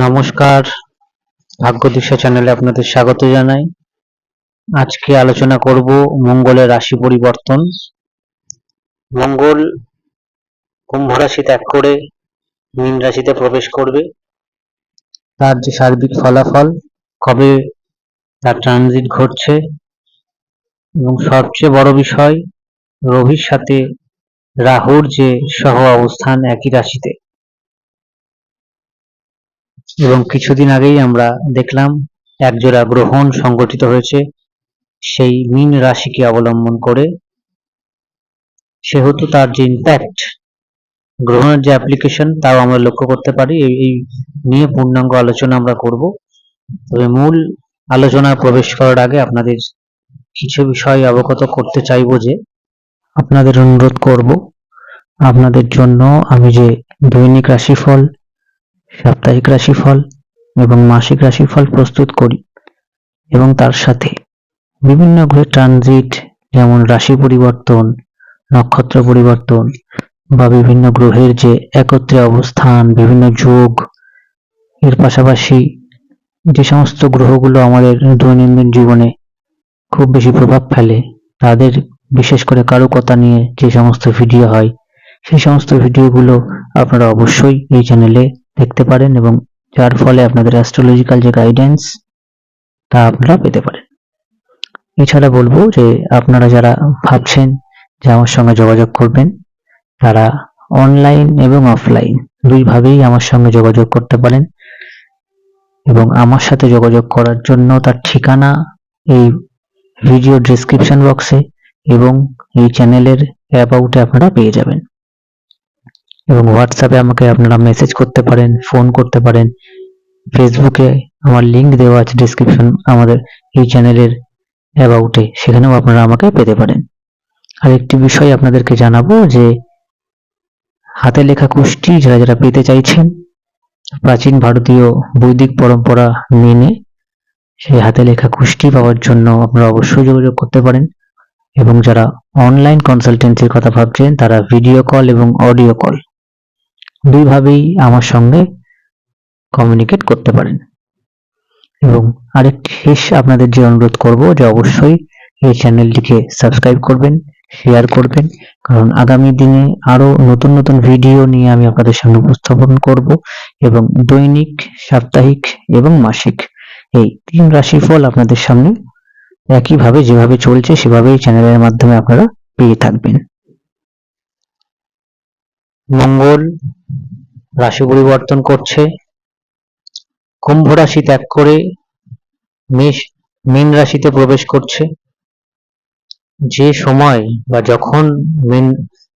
নমস্কার। ভাগ্য দিশা চ্যানেলে আপনাদের স্বাগত জানাই। আজকে আলোচনা করব মঙ্গলের রাশি পরিবর্তন। মঙ্গল কুম্ভ রাশি ত্যাগ করে মীন রাশিতে প্রবেশ করবে। তার যে সার্বিক ফলাফল, কবে তার ট্রানজিট ঘটছে এবং সবচেয়ে বড় বিষয় রবির সাথে রাহুর যে সহ অবস্থান একই রাশিতে। এবং কিছুদিন আগেই আমরা দেখলাম একজোড়া গ্রহণ সংগঠিত হয়েছে। সেই মীন রাশিকে অবলম্বন করে। সেহেতু তার যে ইম্প্যাক্ট গ্রহণের যে অ্যাপ্লিকেশন তাও আমরা লক্ষ্য করতে পারি। এই নিয়ে পূর্ণাঙ্গ আলোচনা আমরা করব। তবে মূল আলোচনায় প্রবেশ করার আগে আপনাদের কিছু বিষয় অবগত করতে চাইব যে, আপনাদের অনুরোধ করব, আপনাদের জন্য আমি যে দৈনিক রাশিফল সাপ্তাহিক রাশিফল এবং মাসিক রাশিফল প্রস্তুত করি এবং তার সাথে বিভিন্ন গ্রহের ট্রানজিট যেমন রাশি পরিবর্তন, নক্ষত্র পরিবর্তন বা বিভিন্ন গ্রহের যে একত্রে অবস্থান, বিভিন্ন যোগ, এর পাশাপাশি যে সমস্ত গ্রহগুলো আমাদের দৈনন্দিন জীবনে খুব বেশি প্রভাব ফেলে, তাদের বিশেষ করে কারুকতা নিয়ে যে সমস্ত ভিডিও হয়, সেই সমস্ত ভিডিওগুলো আপনারা অবশ্যই এই চ্যানেলে দেখতে পারেন এবং যার ফলে আপনাদের অ্যাস্ট্রোলজিক্যাল যে গাইডেন্স তা আপনারা পেতে পারেন। এছাড়া বলব যে আপনারা যারা ভাবছেন যে আমার সঙ্গে যোগাযোগ করবেন, তারা অনলাইন এবং অফলাইন দুইভাবেই আমার সঙ্গে যোগাযোগ করতে পারেন এবং আমার সাথে যোগাযোগ করার জন্য তার ঠিকানা এই ভিডিও ডেসক্রিপশন বক্সে এবং এই চ্যানেলের অ্যাবাউটে আপনারা পেয়ে যাবেন। এবং হোয়াটসঅ্যাপে আমাকে আপনারা মেসেজ করতে পারেন ফোন করতে পারেন। ফেসবুকে আমার লিংক দেওয়া আছে ডিসক্রিপশন আমাদের এই চ্যানেলের অ্যাবাউটে সেখানেও আপনারা আমাকে পেতে পারেন। আর একটি বিষয় আপনাদেরকে জানাব যে, হাতে লেখা কুষ্টি যারা যারা পেতে চাইছেন, প্রাচীন ভারতীয় বৈদিক পরম্পরা মেনে সেই হাতে লেখা কুষ্টি পাওয়ার জন্য আপনারা অবশ্যই যোগাযোগ করতে পারেন। এবং যারা অনলাইন কনসালটেন্সির কথা ভাবছেন, তারা ভিডিও কল এবং অডিও কল দুইভাবেই আমার সঙ্গে কমিউনিকেট করতে পারেন। এবং আরেকটি শেষ আপনাদের যে অনুরোধ করব যে অবশ্যই এই চ্যানেলটিকে সাবস্ক্রাইব করবেন শেয়ার করবেন, কারণ আগামী দিনে আরও নতুন নতুন ভিডিও নিয়ে আমি আপনাদের সামনে উপস্থাপন করব এবং দৈনিক, সাপ্তাহিক এবং মাসিক এই তিন রাশিফল আপনাদের সামনে একইভাবে যেভাবে চলছে সেভাবেই চ্যানেলের মাধ্যমে আপনারা পেয়ে থাকবেন। মঙ্গল রাশি পরিবর্তন করছে। কুম্ভ রাশি ত্যাগ করে মেষ, মীন রাশিতে প্রবেশ করছে। যে সময় বা যখন মীন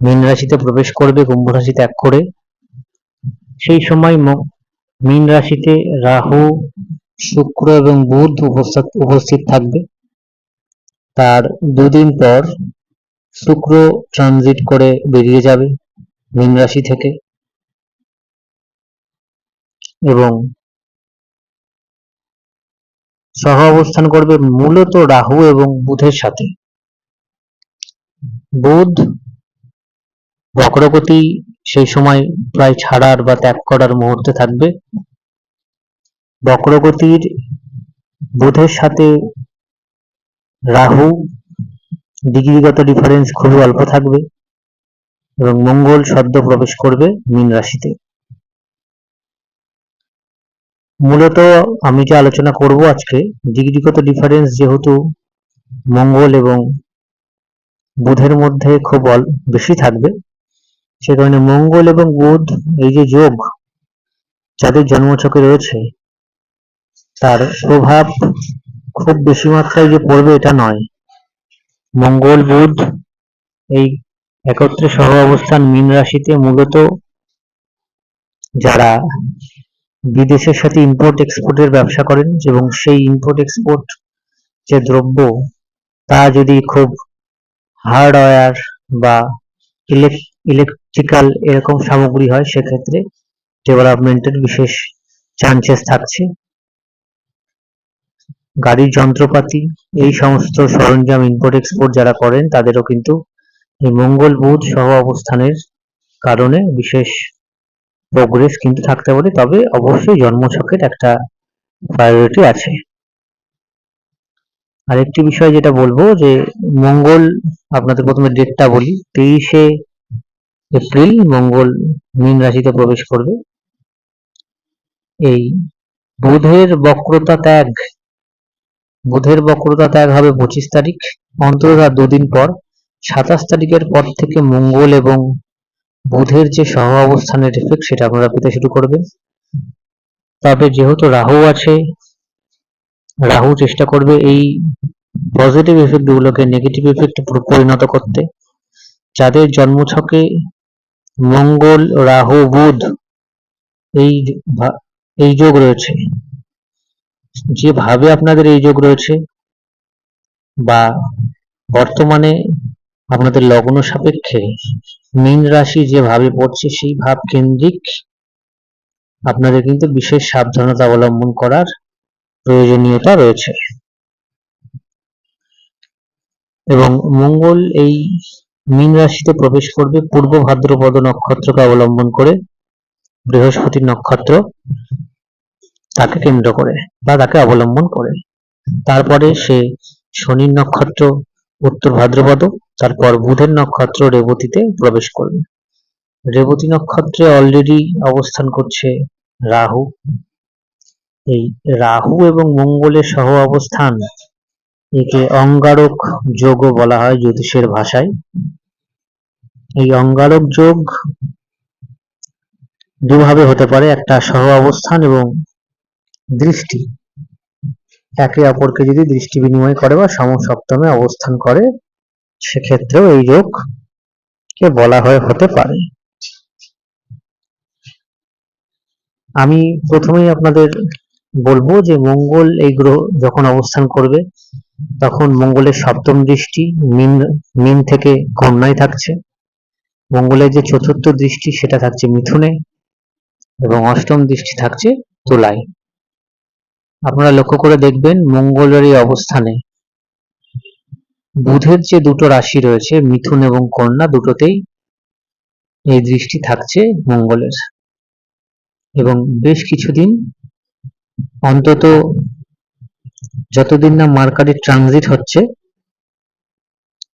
মীন রাশিতে প্রবেশ করবে, কুম্ভ রাশি ত্যাগ করে, সেই সময় মীন রাশিতে রাহু, শুক্র এবং বুধ উপস্থিত থাকবে। তার দুদিন পর শুক্র ট্রানজিট করে বেরিয়ে যাবে মীন রাশি থেকে। এবং সহ অবস্থান করবে মূলত রাহু এবং বুধের সাথে। বুধ বক্রগতি সেই সময় প্রায় ছাড়ার বা ত্যাগ করার মুহূর্তে থাকবে। বক্রগতির বুধের সাথে রাহু ডিগ্রিগত ডিফারেন্স খুবই অল্প থাকবে এবং মঙ্গল সদ্য প্রবেশ করবে মীন রাশিতে। মূলত আমি যে আলোচনা করব আজকে ডিগ্রিগত ডিফারেন্স যেহেতু মঙ্গল এবং বুধের মধ্যে খুব বেশি থাকবে, সে কারণে মঙ্গল এবং বুধ, এই যে যোগ যাদের জন্মছকে রয়েছে, তার প্রভাব খুব বেশি মাত্রায় যে পড়বে এটা নয়। মঙ্গল, বুধ এই একত্রে সহ অবস্থান মীন রাশিতে মূলত যারা বিদেশের সাথে ইম্পোর্ট এক্সপোর্টের ব্যবসা করেন এবং সেই ইম্পোর্ট এক্সপোর্ট যে দ্রব্য, তা যদি খুব হার্ডওয়্যার বা ইলেকট্রিক্যাল এরকম সামগ্রী হয়, সেক্ষেত্রে ডেভেলপমেন্টের বিশেষ চান্সেস থাকছে। গাড়ির যন্ত্রপাতি, এই সমস্ত সরঞ্জাম ইম্পোর্ট এক্সপোর্ট যারা করেন, তাদেরও কিন্তু এই মঙ্গল বুধ সহ অবস্থানের কারণে বিশেষ প্রোগ্রেস কিন্তু থাকতে পারে, তবে অবশ্যই জন্মছকের একটা প্রায়োরিটি আছে। আরেকটি বিষয় যেটা বলব যে, মঙ্গল, আপনাদের প্রথমে ডেটটা বলি, তেইশে এপ্রিল মঙ্গল মীন রাশিতে প্রবেশ করবে। এই বুধের বক্রতা ত্যাগ, বুধের বক্রতা ত্যাগ হবে পঁচিশ তারিখ, অন্তত দুদিন পর। সাতাশ তারিখের পর থেকে মঙ্গল এবং বুধের যে সহ অবস্থানের এফেক্ট সেটা আপনারা পেতে শুরু করবেন। তবে যেহেতু রাহু আছে, রাহু চেষ্টা করবে এই পজিটিভ এফেক্ট গুলোকে নেগেটিভ এফেক্টে পরিণত করতে। যাদের জন্মছকে মঙ্গল, রাহু, বুধ এই এই যোগ রয়েছে যেভাবে আপনাদের এই যোগ রয়েছে বা বর্তমানে আপনাদের লগ্ন সাপেক্ষে মীন রাশি যেভাবে পড়ছে সেই ভাব কেন্দ্রিক আপনাদের কিন্তু বিশেষ সাবধানতা অবলম্বন করার প্রয়োজনীয়তা রয়েছে। এবং মঙ্গল এই মীন রাশিতে প্রবেশ করবে পূর্ব ভাদ্রপদ নক্ষত্রকে অবলম্বন করে বৃহস্পতির নক্ষত্র তাকে কেন্দ্র করে বা তাকে অবলম্বন করে। তারপরে সে শনির নক্ষত্র, উত্তর ভাদ্রপদ তারপর বুধের নক্ষত্র রেবতীতে প্রবেশ করবে। রেবতী নক্ষত্রে অলরেডি অবস্থান করছে রাহু। এই রাহু এবং মঙ্গলের সহ অবস্থান একে অঙ্গারক যোগও বলা হয় জ্যোতিষের ভাষায়। এই অঙ্গারক যোগ দুভাবে হতে পারে, একটা সহ অবস্থান এবং দৃষ্টি। একে অপরকে যদি দৃষ্টি বিনিময় করে বা সমসপ্তমে অবস্থান করে সেক্ষেত্রেও এই যোগ কে বলা হয়ে হতে পারে। আমি প্রথমেই আপনাদের বলব যে মঙ্গল এই গ্রহ যখন অবস্থান করবে, তখন মঙ্গলের সপ্তম দৃষ্টি মিন মিন থেকে কন্যায় থাকছে। মঙ্গলের যে চতুর্থ দৃষ্টি সেটা থাকছে মিথুনে এবং অষ্টম দৃষ্টি থাকছে তুলায়। আপনারা লক্ষ্য করে দেখবেন মঙ্গলের এই অবস্থানে বুধের যে দুটো রাশি রয়েছে, মিথুন এবং কন্যা, দুটোতেই এই দৃষ্টি থাকছে মঙ্গলের। এবং বেশ কিছুদিন অন্তত যতদিন না মার্কারি ট্রানজিট হচ্ছে,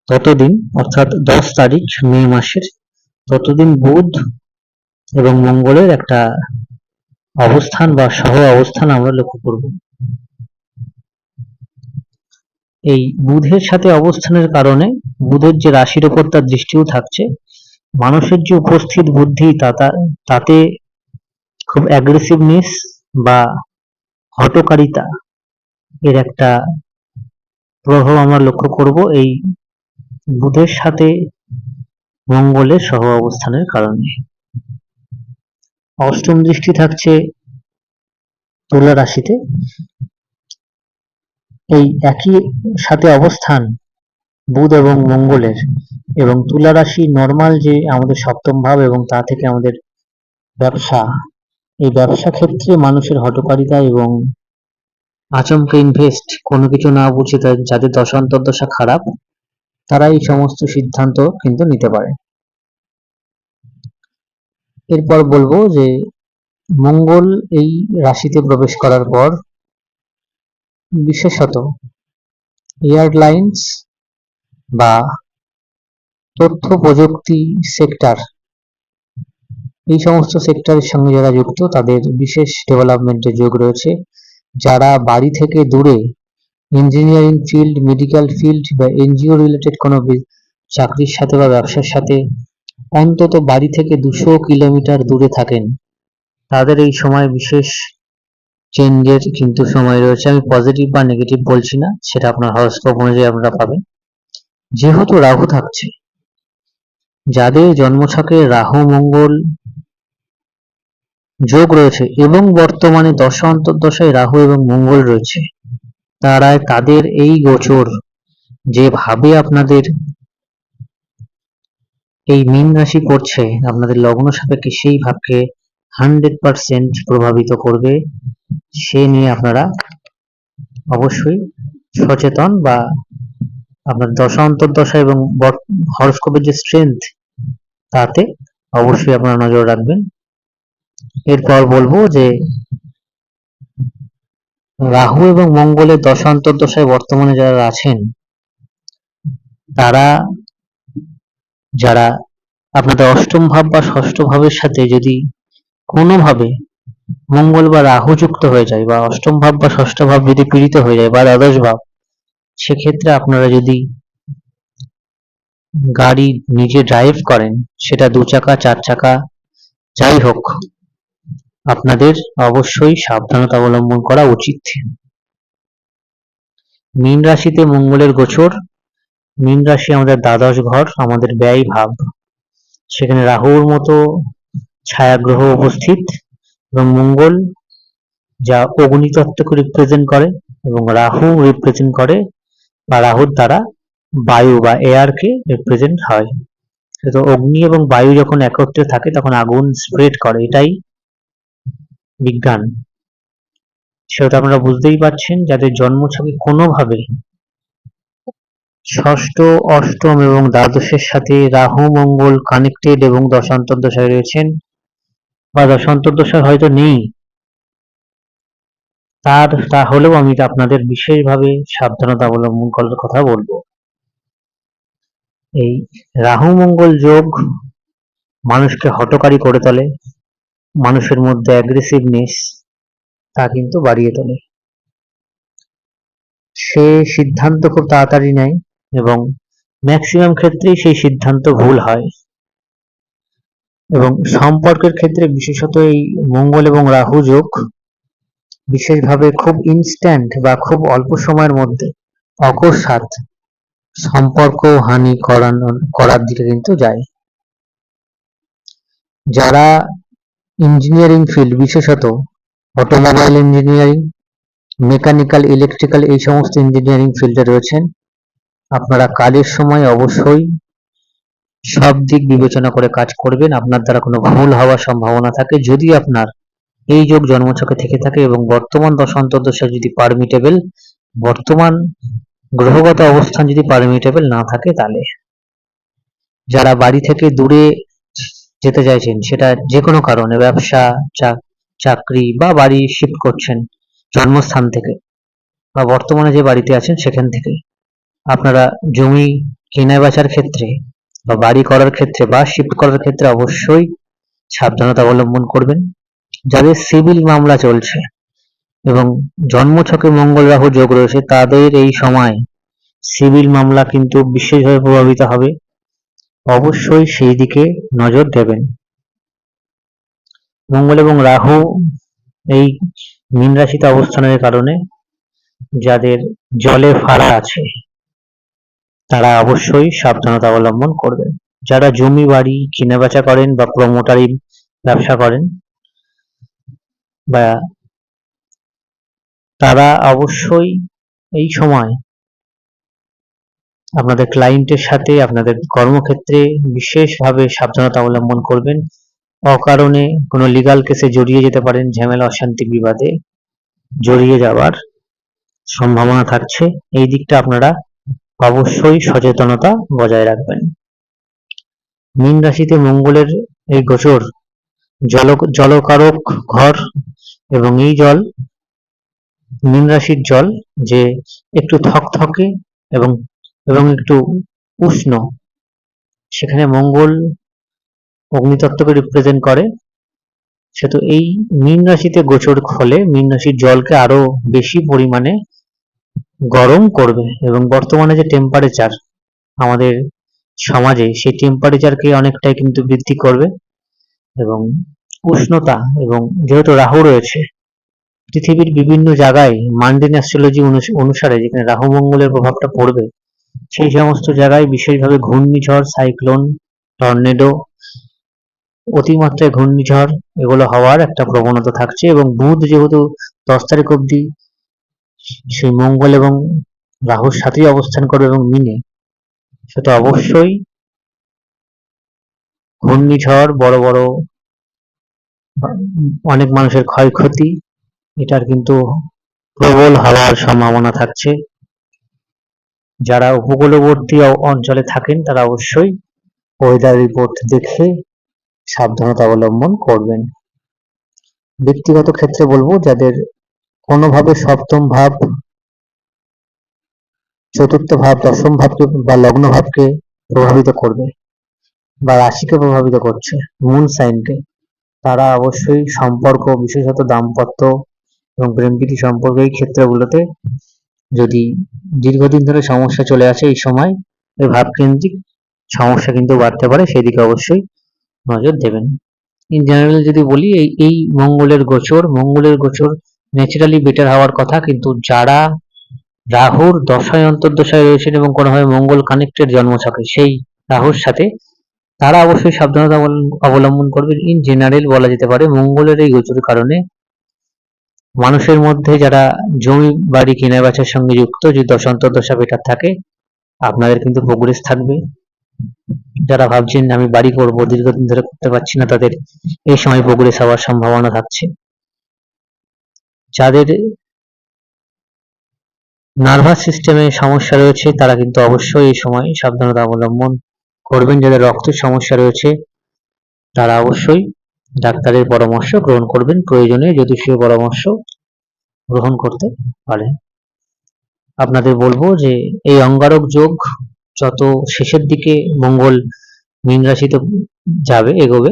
ততদিন, অর্থাৎ দশ তারিখ মে মাসের, ততদিন বুধ এবং মঙ্গলের একটা অবস্থান বা সহ অবস্থান আমরা লক্ষ্য করব। এই বুধের সাথে অবস্থানের কারণে বুধের যে রাশির ওপর তার দৃষ্টিও থাকছে, মানুষের যে উপস্থিত বুদ্ধি তাতে খুব অ্যাগ্রেসিভনেস বা হটকারিতা এর একটা প্রভাব আমরা লক্ষ্য করব এই বুধের সাথে মঙ্গলের সহ অবস্থানের কারণে। অষ্টম দৃষ্টি থাকছে তুলা রাশিতে। এই একই সাথে অবস্থান বুধ এবং মঙ্গলের এবং তুলা রাশি নর্মাল যে আমাদের সপ্তম ভাব এবং তা থেকে আমাদের ব্যবসা। এই ব্যবসা ক্ষেত্রে মানুষের হটকারিতা এবং আচমকা ইনভেস্ট কোনো কিছু না বুঝে যাদের দশা খারাপ তারা এই সমস্ত সিদ্ধান্ত কিন্তু নিতে পারে। এরপর বলব যে মঙ্গল এই রাশিতে প্রবেশ করার পর বিশেষত এয়ারলাইন্স বা তথ্য প্রযুক্তি সেক্টর, এই সমস্ত সেক্টরের সঙ্গে যারা যুক্ত, তাদের বিশেষ ডেভেলপমেন্টের যোগ রয়েছে। যারা বাড়ি থেকে দূরে ইঞ্জিনিয়ারিং ফিল্ড, মেডিকেল ফিল্ড বা এনজিও রিলেটেড কোনো চাকরির সাথে বা ব্যবসার সাথে অন্তত বাড়ি থেকে দুশো কিলোমিটার দূরে থাকেন, তাদের এই সময় বিশেষ চেঞ্জের কিন্তু সময় রয়েছে, আমি পজিটিভ বা নেগেটিভ বলছি না, সেটা আপনার হরস্কোপ অনুযায়ী আপনারা পাবেন। যেহেতু রাহু থাকছে, যাদের জন্মছকে রাহু, মঙ্গল যোগ রয়েছে এবং বর্তমানে দশা অন্তর্দশায় রাহু এবং মঙ্গল রয়েছে, তারা তাদের এই গোচর যেভাবে আপনাদের এই মীন রাশি করছে, আপনাদের লগ্ন সাপেক্ষে সেই ভাবকে হান্ড্রেড পার্সেন্ট প্রভাবিত করবে। সে নিয়ে আপনারা অবশ্যই সচেতন বা আপনার দশা, অন্তর্দশা এবং হরস্কোপের যে স্ট্রেংথ তাতে অবশ্যই আপনারা নজর রাখবেন। এরপর বলব যে, রাহু এবং মঙ্গলের দশান্তর অন্তর্দশায় বর্তমানে যারা আছেন, তারা যারা আপনাদের অষ্টম ভাব বা ষষ্ঠ ভাবের সাথে যদি কোনোভাবে মঙ্গল বা রাহু যুক্ত হয়ে যায় বা অষ্টম ভাব বা ষষ্ঠ ভাব যদি পীড়িত হয়ে যায় বা দ্বাদশ ভাব, সেক্ষেত্রে আপনারা যদি গাড়ি নিজে ড্রাইভ করেন, সেটা দু চাকা, চার চাকা, যাই হোক, আপনাদের অবশ্যই সাবধানতা অবলম্বন করা উচিত। মীন রাশিতে মঙ্গলের গোচর। মীন রাশি আমাদের দ্বাদশ ঘর, আমাদের ব্যয় ভাব। সেখানে রাহুর মতো ছায়াগ্রহ উপস্থিত। এবং মঙ্গল, যা অগ্নিতত্ত্বকে রিপ্রেজেন্ট করে এবং রাহু রিপ্রেজেন্ট করে বা রাহুর দ্বারা বায়ু বা এয়ারকে রিপ্রেজেন্ট হয়। তো অগ্নি এবং বায়ু যখন একত্রে থাকে, তখন আগুন স্প্রেড করে। এটাই বিজ্ঞান। সেটা আপনারা বুঝতেই পারছেন, যাদের জন্ম জন্মছকে কোনোভাবে ষষ্ঠ, অষ্টম এবং দ্বাদশের সাথে রাহু, মঙ্গল কানেক্টেড এবং দশান্তর দশায় রয়েছেন বা দশান্তর দশায় হয়তো নেই। তার তাহলেও আমি আপনাদের বিশেষভাবে সাবধানতা অবলম্বন করার কথা বলব। এই রাহু মঙ্গল যোগ মানুষকে হটকারী করে তোলে, মানুষের মধ্যে অ্যাগ্রেসিভনেস তা কিন্তু বাড়িয়ে তোলে। সে সিদ্ধান্ত খুব তাড়াতাড়ি নেয় এবং ম্যাক্সিমাম ক্ষেত্রেই সেই সিদ্ধান্ত ভুল হয়। এবং সম্পর্কের ক্ষেত্রে বিশেষত এই মঙ্গল এবং রাহু যোগ বিশেষভাবে খুব ইনস্ট্যান্ট বা খুব অল্প সময়ের মধ্যে অকস্মাৎ সম্পর্ক হানি করানোর করার দিকে কিন্তু যায়। যারা ইঞ্জিনিয়ারিং ফিল্ড বিশেষত অটোমোবাইল ইঞ্জিনিয়ারিং মেকানিক্যাল ইলেকট্রিক্যাল এই সমস্ত ইঞ্জিনিয়ারিং ফিল্ডে রয়েছেন, আপনারা কাজের সময় অবশ্যই সব দিক বিবেচনা করে কাজ করবেন। আপনার দ্বারা কোনো ভুল হওয়ার সম্ভাবনা থাকে। যদি আপনার এই যোগ জন্মছকে থেকে থাকে এবং বর্তমান দশান্তর দশা যদি পারমিটেবল বর্তমান গ্রহগত অবস্থান যদি পারমিটেবল না থাকে তাহলে যারা বাড়ি থেকে দূরে যেতে চাইছেন, সেটা যে কোনো কারণে ব্যবসা চাকরি বা বাড়ি শিফট করছেন জন্মস্থান থেকে বা বর্তমানে যে বাড়িতে আছেন সেখান থেকে, আপনারা জমি কেনা বেচার ক্ষেত্রে বা বাড়ি করার ক্ষেত্রে বা শিফট করার ক্ষেত্রে অবশ্যই সাবধানতা অবলম্বন করবেন। যাদের সিভিল মামলা চলছে এবং জন্মছকে মঙ্গল রাহু যোগ রয়েছে, তাদের এই সময় সিভিল মামলা কিন্তু বিশেষভাবে প্রভাবিত হবে। অবশ্যই সেই দিকে নজর দেবেন। মঙ্গল এবং রাহু এই মীন রাশিতে অবস্থানের কারণে যাদের জলে ফাড়া আছে তারা অবশ্যই সাবধানতা অবলম্বন করবেন। যারা জমি, বাড়ি কেনা বেচা করেন বা প্রমোটারি ব্যবসা করেন, বা তারা অবশ্যই এই সময় আপনাদের ক্লায়েন্টের সাথে আপনাদের কর্মক্ষেত্রে বিশেষভাবে সাবধানতা অবলম্বন করবেন। অকারণে কোনো লিগাল কেসে জড়িয়ে যেতে পারেন, ঝামেলা, অশান্তি, বিবাদে জড়িয়ে যাওয়ার সম্ভাবনা থাকছে। এই দিকটা আপনারা অবশ্যই সচেতনতা বজায় রাখবেন। মীন রাশিতে মঙ্গলের এই গোচর জল জলকারক ঘর এবং এই জল, মীন রাশির জল যে একটু থকথকে এবং এবং একটু উষ্ণ, সেখানে মঙ্গল অগ্নিতত্ত্বকে রিপ্রেজেন্ট করে। সে তো এই মীন রাশিতে গোচর ফলে মীন রাশির জলকে আরও বেশি পরিমাণে গরম করবে এবং বর্তমানে যে টেম্পারেচার আমাদের সমাজে সেই টেম্পারেচারকে অনেকটাই কিন্তু বৃদ্ধি করবে এবং উষ্ণতা এবং যেহেতু রাহু রয়েছে, পৃথিবীর বিভিন্ন জায়গায় মান্ডিন অ্যাস্ট্রোলজি অনুসারে যেখানে রাহু মঙ্গলের প্রভাবটা পড়বে, সেই সমস্ত জায়গায় বিশেষভাবে ঘূর্ণিঝড় সাইক্লোন টর্নেডো অতিমাত্রায় ঘূর্ণিঝড় এগুলো হওয়ার একটা প্রবণতা থাকছে এবং বুধ যেহেতু দশ তারিখ অব্দি সেই মঙ্গল এবং রাহুর সাথেই অবস্থান করবে এবং মিনে সেটা অবশ্যই ঘূর্ণিঝড়, বড় বড় অনেক মানুষের ক্ষয়ক্ষতি, এটার কিন্তু প্রবল হওয়ার সম্ভাবনা থাকছে। যারা উপকূলবর্তী অঞ্চলে থাকেন, তারা অবশ্যই ওয়েদার রিপোর্ট দেখে সাবধানতা অবলম্বন করবেন। ব্যক্তিগত ক্ষেত্রে বলব, যাদের কোনোভাবে সপ্তম ভাব, চতুর্থ ভাব, দশম ভাবকে বা লগ্ন ভাবকে প্রভাবিত করবে বা রাশিকে প্রভাবিত করছে মুন সাইনকে তারা অবশ্যই সম্পর্ক, বিশেষত দাম্পত্য এবং প্রেমপ্রীতি সম্পর্ক এই ক্ষেত্রগুলোতে যদি দীর্ঘদিন ধরে সমস্যা চলে আসে এই সময়, এই ভাবকেন্দ্রিক সমস্যা কিন্তু বাড়তে পারে, সেদিকে অবশ্যই নজর দেবেন। ইন জেনারেল যদি বলি, এই এই মঙ্গলের গোচর মঙ্গলের গোচর ন্যাচারালি বেটার হওয়ার কথা, কিন্তু যারা রাহুর দশায় অন্তর্দশায় রয়েছেন এবং কোনোভাবে মঙ্গল কানেক্টেড জন্মছকে, সেই রাহুর সাথে তারা অবশ্যই সাবধানতা অবলম্বন- করবেন। ইন জেনারেল বলা যেতে পারে, মঙ্গলের এই গোচরের কারণে মানুষের মধ্যে যারা জমি, বাড়ি কেনা বেচার সঙ্গে যুক্ত যদি দশান্তর্দশা বেটার থাকে, আপনাদের কিন্তু প্রোগ্রেস থাকবে। যারা ভাবছেন আমি বাড়ি করব, দীর্ঘদিন ধরে করতে পারছি না, তাদের এই সময় প্রোগ্রেস হওয়ার সম্ভাবনা থাকছে। যাদের নার্ভাস সিস্টেমে সমস্যা রয়েছে, তারা কিন্তু অবশ্যই এই সময় সাবধানতা অবলম্বন করবেন। যাদের রক্তের সমস্যা রয়েছে, তারা অবশ্যই ডাক্তারের পরামর্শ গ্রহণ করবেন। প্রয়োজনে জ্যোতিষীয় পরামর্শ গ্রহণ করতে পারেন। আপনাদের বলব যে, এই অঙ্গারক যোগ যত শেষের দিকে মঙ্গল মীন রাশিতে যাবে, এগোবে,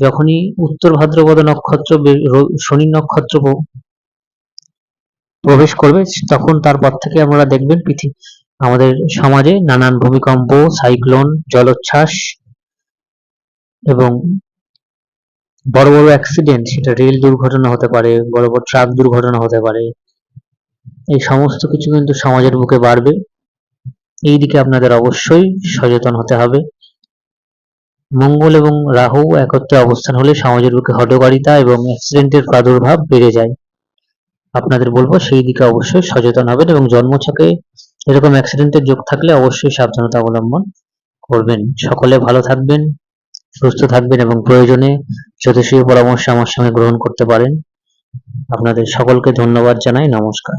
যখনই উত্তর ভাদ্রপদ নক্ষত্র, শনি নক্ষত্র প্রবেশ করবে, তখন তারপর থেকে আমরা দেখবেন পৃথিবী আমাদের সমাজে নানান ভূমিকম্প, সাইক্লোন, জলোচ্ছ্বাস এবং বড় বড় অ্যাক্সিডেন্ট সেটা রেল দুর্ঘটনা হতে পারে, বড় বড় ট্রাক দুর্ঘটনা হতে পারে, এই সমস্ত কিছু কিন্তু সমাজের বুকে বাড়বে। এই দিকে আপনাদের অবশ্যই সচেতন হতে হবে। মঙ্গল এবং রাহু একত্রে অবস্থান হলে সমাজের বুকে হটকারিতা এবং অ্যাক্সিডেন্টের প্রাদুর্ভাব বেড়ে যায়। আপনাদের বলব, সেই দিকে অবশ্যই সচেতন হবেন এবং জন্মছকে এরকম অ্যাক্সিডেন্টের যোগ থাকলে অবশ্যই সাবধানতা অবলম্বন করবেন। সকলে ভালো থাকবেন, সুস্থ থাকবেন এবং প্রয়োজনে জ্যোতিষীয় পরামর্শ আমার সঙ্গে গ্রহণ করতে পারেন। আপনাদের সকলকে ধন্যবাদ জানাই, নমস্কার।